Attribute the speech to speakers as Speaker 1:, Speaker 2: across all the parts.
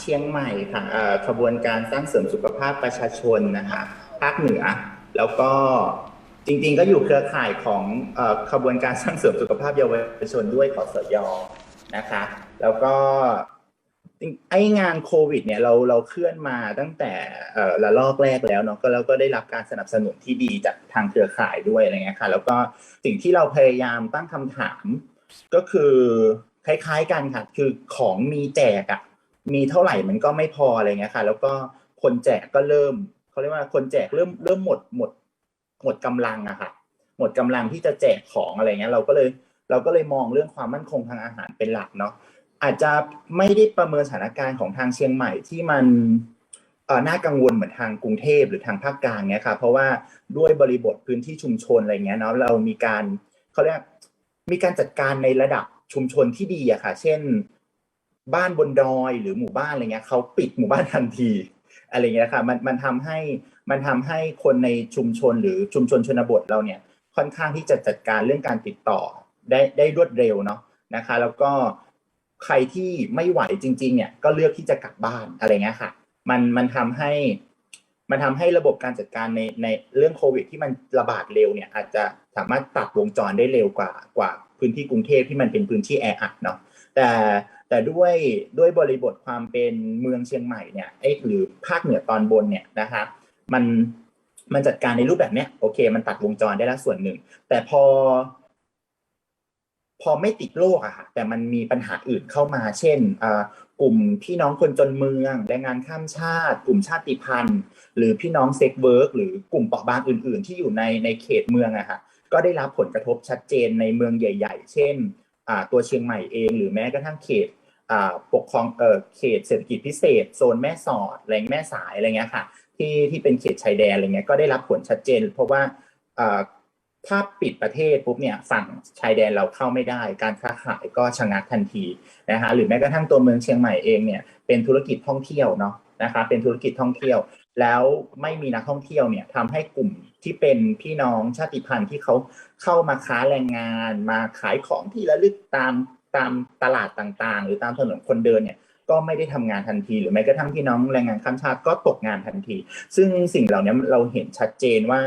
Speaker 1: เชียงใหม่ค่ะขบวนการสร้างเสริมสุขภาพประชาชนนะคะภาคเหนือ แล้วก็จริงๆ ก็อยู่เครือข่ายของขบวนการสร้างเสริมสุขภาพเยาวชนด้วยขอสยอนะคะ แล้วก็ไองานโควิดเนี่ยเราเราเคลื่อนมาตั้งแต่เอ่อระลอกแรกแล้วเนาะก็แล้วก็ได้รับการสนับสนุนที่ดีจากทางเครือข่ายด้วยอะไรเงี้ยค่ะ แล้วก็สิ่งที่เราพยายามตั้งคำถามก็คือคล้ายๆกันค่ะ คือของมีแจกอะ มีเท่าไหร่มันก็ไม่พออะไรเงี้ยค่ะ แล้วก็คนแจกก็เริ่มเขาเรียกว่าคนแจกเริ่มเริ่มหมดหมด หมดกำลังอะค่ะ หมดกำลังที่จะแจกของอะไรเงี้ย เราก็เลยเราก็เลยมองเรื่องความมั่นคงทางอาหารเป็นหลักเนาะอาจจะไม่ได้ประเมินสถานการณ์ของทางเชียงใหม่ที่มันน่ากังวลเหมือนทางกรุงเทพหรือทางภาคกลางเนี้ยค่ะเพราะว่าด้วยบริบทพื้นที่ชุมชนอะไรเงี้ยเนาะเรามีการเขาเรียกมีการจัดการในระดับชุมชนที่ดีอะค่ะ เช่น บ้านบนดอยหรือหมู่บ้านอะไรเงี้ยเขาปิดหมู่บ้านทันทีอะไรเงี้ยค่ะมันมันทำให้มันทำให้คนในชุมชนหรือชุมชนชนบทเราเนี่ยค่อนข้างที่จะจัดการเรื่องการติดต่อได้ได้รวดเร็วเนาะนะคะ แล้วก็ใครที่ไม่ไหวจริง ๆ เนี่ยก็เลือกที่จะกลับบ้านอะไรเงี้ยค่ะ มันมันทำให้มันทำให้ระบบการจัดการในในเรื่องโควิด ที่มันระบาดเร็วเนี่ย อาจจะสามารถตัดวงจรได้เร็วกว่ากว่าพื้นที่กรุงเทพที่มันเป็นพื้นที่แออัดเนาะแต่ แต่ด้วยด้วยบริบทความเป็นเมืองเชียงใหม่เนี่ยไอ้หรือภาคเหนือตอนบนเนี่ยนะคะมันมันจัดการในรูปแบบเนี้ยโอเค มันตัดวงจรได้แล้วส่วนหนึ่ง แต่พอ พอไม่ติดโรคอะค่ะแต่มันมีปัญหาอื่นเข้ามา เช่นอ่ากลุ่มพี่น้องคนจนเมืองแรงงานข้ามชาติ กลุ่มชาติพันธุ์ หรือพี่น้องเซ็กเวิร์กหรือกลุ่มเปราะบางอื่น ๆ ที่อยู่ในในเขตเมืองอะค่ะก็ได้รับผลกระทบชัดเจนในเมืองใหญ่ ๆ เช่นอ่าตัวเชียงใหม่เอง หรือแม้กระทั่งเขต ปกครองเออเขตเศรษฐกิจพิเศษ โซนแม่สอดแรงแม่สายอะไรเงี้ยค่ะ ที่ที่เป็นเขตชายแดนอะไรเงี้ยก็ได้รับผลชัดเจน เพราะว่าอ่าถ้าปิดประเทศปุ๊บเนี่ยฝั่งชายแดนเราเข้าไม่ได้ การค้าขายก็ชะงักทันทีนะคะหรือแม้กระทั่งตัวเมืองเชียงใหม่เองเนี่ยเป็นธุรกิจท่องเที่ยวเนาะนะคะเป็นธุรกิจท่องเที่ยว แล้วไม่มีนักท่องเที่ยวเนี่ยทำให้กลุ่มที่เป็นพี่น้องชาติพันธุ์ที่เขาเข้ามาค้าแรงงาน มาขายของที่ระลึกตาม ตามตลาดต่างๆ หรือตามถนนคนเดินเนี่ยก็ไม่ได้ทำงานทันที หรือแม้กระทั่งพี่น้องแรงงานข้ามชาติก็ตกงานทันที ซึ่งสิ่งเหล่านี้เราเห็นชัดเจนว่า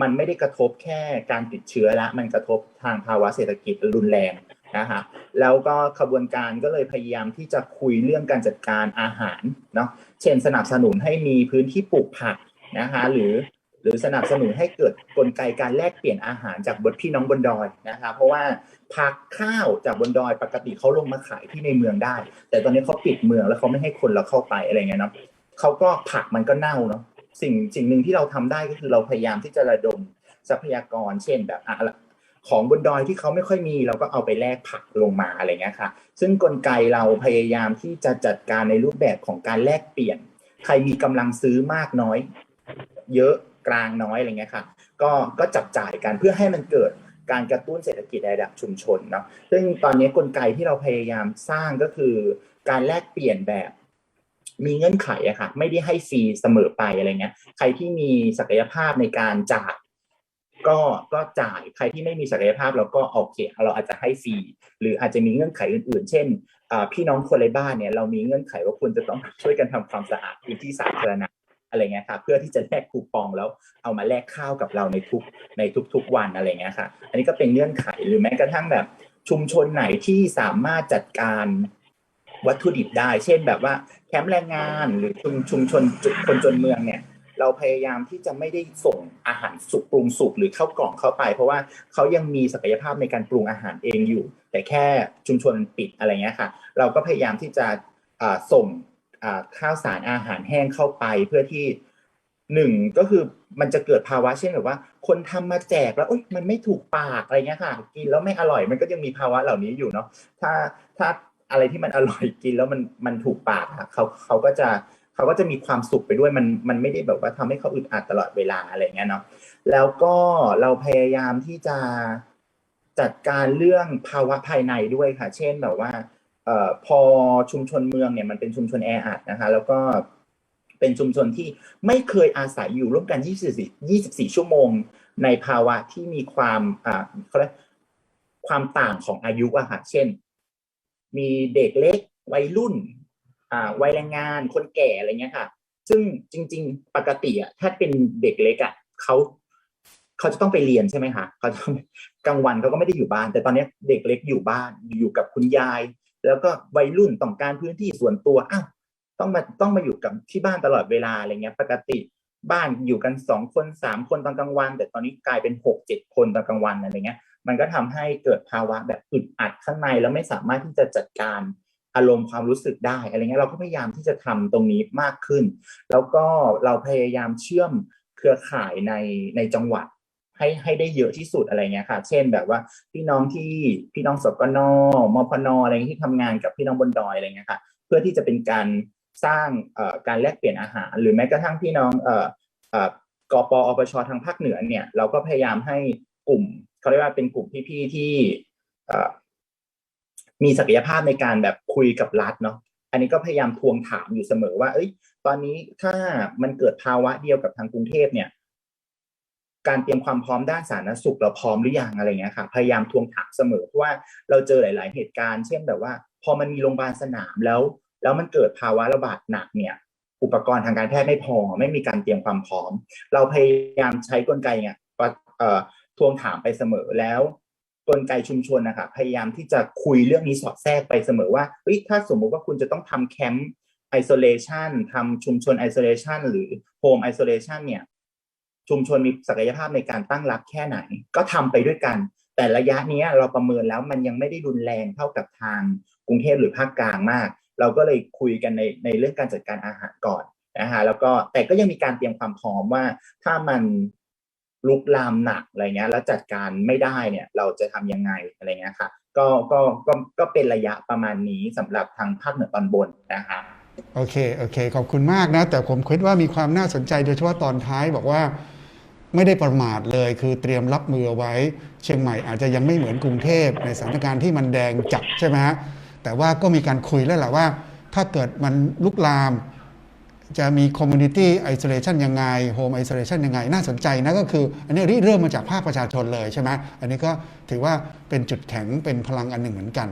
Speaker 1: มันไม่ได้กระทบแค่การติดเชื้อละมันกระทบทางภาวะเศรษฐกิจรุนแรงนะคะแล้วก็ขบวนการก็เลยพยายามที่จะคุยเรื่องการจัดการอาหารเนาะเช่นสนับสนุนให้มีพื้นที่ปลูกผักนะคะหรือ หรือสนับสนุนให้เกิดกลไกการแลกเปลี่ยนอาหารจากบนพี่น้องบนดอยนะคะเพราะว่าผักข้าวจากบนดอยปกติเขาลงมาขายที่ในเมืองได้ แต่ตอนนี้เขาปิดเมืองแล้วเขาไม่ให้คนเราเข้าไปอะไรเงี้ยเนาะเขาก็ผักมันก็เน่าเนาะสิ่งสิ่งหนึ่งที่เราทำได้ก็คือเราพยายามที่จะระดมทรัพยากร เช่นแบบอะของบนดอยที่เขาไม่ค่อยมีเราก็เอาไปแลกผักลงมาอะไรเงี้ยค่ะ ซึ่งกลไกเราพยายามที่จะจัดการในรูปแบบของการแลกเปลี่ยน ใครมีกำลังซื้อมากน้อย เยอะ กลางน้อยอะไรเงี้ยค่ะ ก็ก็จับจ่ายกันเพื่อให้มันเกิดการกระตุ้นเศรษฐกิจในระดับชุมชนเนาะซึ่งตอนนี้กลไกที่เราพยายามสร้างก็คือการแลกเปลี่ยนแบบมีเงื่อนไขอะค่ะ ไม่ได้ให้ฟรีเสมอไปอะไรเงี้ย ใครที่มีศักยภาพในการจ่ายก็ก็จ่ายใครที่ไม่มีศักยภาพเราก็โอเคเราอาจจะให้ฟรีหรืออาจจะมีเงื่อนไขอื่น ๆ เช่นพี่น้องคนในบ้านเนี่ยเรามีเงื่อนไขว่าคุณจะต้องช่วยกันทำความสะอาดพื้นที่สาธารณะ อะไรเงี้ยค่ะ เพื่อที่จะแลกคูปองแล้วเอามาแลกข้าวกับเราในทุกในทุกๆวันอะไรเงี้ยค่ะ อันนี้ก็เป็นเงื่อนไขหรือแม้กระทั่งแบบชุมชนไหนที่สามารถจัดการวัตถุดิบได้ เช่นแบบว่าแคมป์แรงงานหรือชุมชุมชนคนจนเมืองเนี่ย เราพยายามที่จะไม่ได้ส่งอาหารสุกปรุงสุกหรือเข้ากล่องเข้าไป เพราะว่าเขายังมีศักยภาพในการปรุงอาหารเองอยู่ แต่แค่ชุมชนปิดอะไรเงี้ยค่ะ เราก็พยายามที่จะส่ง ข้าวสารอาหารแห้งเข้าไปเพื่อที่หนึ่งก็คือมันจะเกิดภาวะเช่นแบบว่า คนทำมาแจกแล้วอ๊ยมันไม่ถูกปากอะไรเงี้ยค่ะ กินแล้วไม่อร่อยมันก็ยังมีภาวะเหล่านี้อยู่เนาะถ้าถ้าอะไรที่มันอร่อยกินแล้วมันมันถูกปากอะเขาเขาก็จะเขาก็จะมีความสุขไปด้วยมันมันไม่ได้แบบว่าทำให้เขาอึดอัดตลอดเวลาอะไรเงี้ยเนาะแล้วก็เราพยายามที่จะจัดการเรื่องภาวะภายในด้วยค่ะ เช่นแบบว่า ออพอชุมชนเมืองเนี่ยมันเป็นชุมชนแออัดนะคะแล้วก็เป็นชุมชนที่ไม่เคยอาศัยอยู่ร่วมกัน 24 24 ชั่วโมง ในภาวะที่มีความอ่าเขาเรียกความต่างของอายุอะค่ะเช่น มีเด็กเล็กวัยรุ่นอ่าวัยแรงงานคนแก่อะไรเงี้ยค่ะ ซึ่งจริง ๆ ปกติอะถ้าเป็นเด็กเล็กอะเขาเขาจะต้องไปเรียนใช่ไหมคะเขาจะต้องกลางวันเขาก็ไม่ได้อยู่บ้าน แต่ตอนนี้เด็กเล็กอยู่บ้านอยู่กับคุณยาย แล้วก็วัยรุ่นต้องการพื้นที่ส่วนตัวอ้าวต้องมาต้องมาอยู่กับที่บ้านตลอดเวลาอะไรเงี้ย ปกติบ้านอยู่กันสองคนสามคนตอนกลางวัน แต่ตอนนี้กลายเป็นหกเจ็ดคนตอนกลางวันอะไรเงี้ย มันก็ทำให้เกิดภาวะแบบอึดอัดข้างในแล้วไม่สามารถที่จะจัดการอารมณ์ความรู้สึกได้อะไรเงี้ยเราก็พยายามที่จะทำตรงนี้มากขึ้น แล้วก็เราพยายามเชื่อมเครือข่ายในในจังหวัด ให้ให้ได้เยอะที่สุดอะไรเงี้ยค่ะ เช่นแบบว่าพี่น้องที่พี่น้องสกนมพนอะไรที่ทำงานกับพี่น้องบนดอยอะไรเงี้ยค่ะ เพื่อที่จะเป็นการสร้างการแลกเปลี่ยนอาหาร หรือแม้กระทั่งพี่น้องเออกปอปชทางภาคเหนือเนี่ยเราก็พยายามให้กลุ่มเขาเรียกว่าเป็นกลุ่มพี่ๆที่มีศักยภาพในการแบบคุยกับรัฐเนาะอันนี้ก็พยายามทวงถามอยู่เสมอว่า เอ้ย ตอนนี้ถ้ามันเกิดภาวะเดียวกับทางกรุงเทพเนี่ย การเตรียมความพร้อมด้านสาธารณสุขเราพร้อมหรือยังอะไรเงี้ยค่ะพยายามทวงถามเสมอเพราะว่าเราเจอหลาย ๆ เหตุการณ์ เช่นแบบว่า พอมันมีโรงพยาบาลสนามแล้ว แล้วมันเกิดภาวะระบาดหนักเนี่ยอุปกรณ์ทางการแพทย์ไม่พอไม่มีการเตรียมความพร้อม เราพยายามใช้กลไกเนี่ยทวงถามไปเสมอแล้วกลไกชุมชนนะคะพยายามที่จะคุยเรื่องนี้สอดแทรกไปเสมอว่าเฮ้ยถ้าสมมุติว่าคุณจะต้องทำแคมป์ isolation ทำชุมชน isolation หรือ home isolation เนี่ย ชุมชนมีศักยภาพในการตั้งรับแค่ไหน ก็ทำไปด้วยกัน แต่ระยะนี้เราประเมินแล้วมันยังไม่ได้รุนแรงเท่ากับทางกรุงเทพหรือภาคกลางมาก เราก็เลยคุยกันในในเรื่องการจัดการอาหารก่อนนะฮะแล้วก็แต่ก็ยังมีการเตรียมความพร้อมว่าถ้ามันลุกลามหนักอะไรเงี้ยแล้วจัดการไม่ได้เนี่ยเราจะทำยังไงอะไรเงี้ยค่ะก็ก็ก็ก็เป็นระยะประมาณนี้สำหรับทางภาคเหนือตอนบนนะคะ
Speaker 2: โอเคโอเค ขอบคุณมากนะ แต่ผมคิดว่ามีความน่าสนใจโดยเฉพาะตอนท้ายบอกว่า ไม่ได้ประมาทเลยคือเตรียมรับมือไว้ เชียงใหม่อาจจะยังไม่เหมือนกรุงเทพในสถานการณ์ที่มันแดงจัดใช่ไหมฮะแต่ว่าก็มีการคุยแล้วแหละว่า ถ้าเกิดมันลุกลาม จะมี community isolation ยังไง home isolation ยังไง น่าสนใจนะก็คือ อันนี้เริ่มมาจากภาคประชาชนเลยใช่ไหมอันนี้ก็ถือว่าเป็นจุดแข็งเป็นพลังอันหนึ่งเหมือนกัน